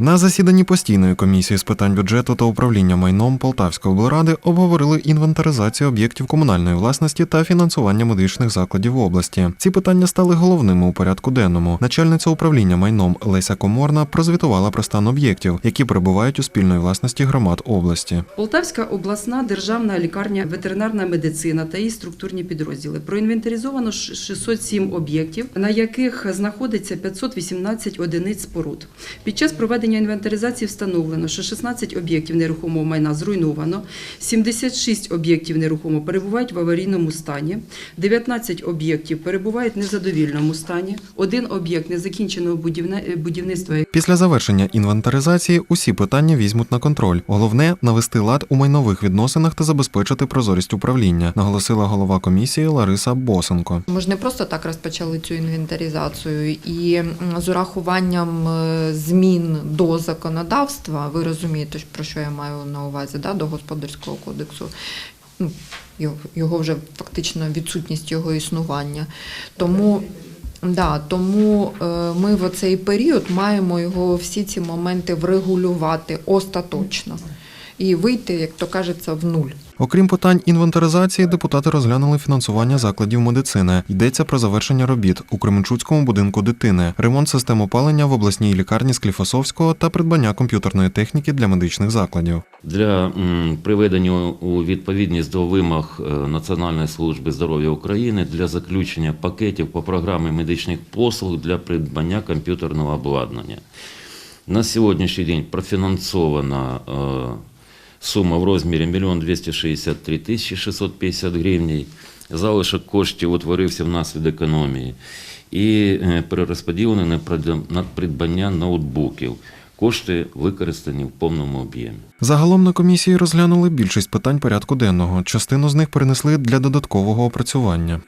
На засіданні постійної комісії з питань бюджету та управління майном Полтавської облради обговорили інвентаризацію об'єктів комунальної власності та фінансування медичних закладів області. Ці питання стали головними у порядку денному. Начальниця управління майном Леся Коморна прозвітувала про стан об'єктів, які перебувають у спільної власності громад області. Полтавська обласна державна лікарня ветеринарна медицина та її структурні підрозділи. Проінвентаризовано ш- 607 об'єктів, на яких знаходиться 518 одиниць споруд. Під час проведення інвентаризації встановлено, що 16 об'єктів нерухомого майна зруйновано, 76 об'єктів нерухомого перебувають в аварійному стані, 19 об'єктів перебувають в незадовільному стані, один об'єкт незакінченого будівне- будівництва Після завершення інвентаризації усі питання візьмуть на контроль. Головне навести лад у майнових відносинах та забезпечити прозорість управління, наголосила голова комісії Лариса Босенко. Ми ж не просто так розпочали цю інвентаризацію, і з урахуванням е, змін до законодавства, ви розумієте, про що я маю на увазі, да, до господарського кодексу. Ну, його- вже фактично відсутність його існування. Тому, да, тому е, ми в цей період маємо його всі ці моменти врегулювати остаточно і вийти, як то кажеться, в нуль. Окрім питань інвентаризації, депутати розглянули фінансування закладів медицини. Йдеться про завершення робіт у Кременчуцькому будинку дитини, ремонт систем опалення в обласній лікарні Скліфосовського та придбання комп'ютерної техніки для медичних закладів. Для м, приведення у відповідність до вимог е, Національної служби здоров'я України для заключення пакетів по програмі медичних послуг для придбання комп'ютерного обладнання. На сьогоднішній день профінансована е, сума в розмірі 1 263 тисячі 650 гривень. Залишок коштів утворився внаслідок економії і е, перерозподілений на придб- на придбання ноутбуків. Кошти використані в повному об'ємі. Загалом на комісії розглянули більшість питань порядку денного. Частину з них перенесли для додаткового опрацювання.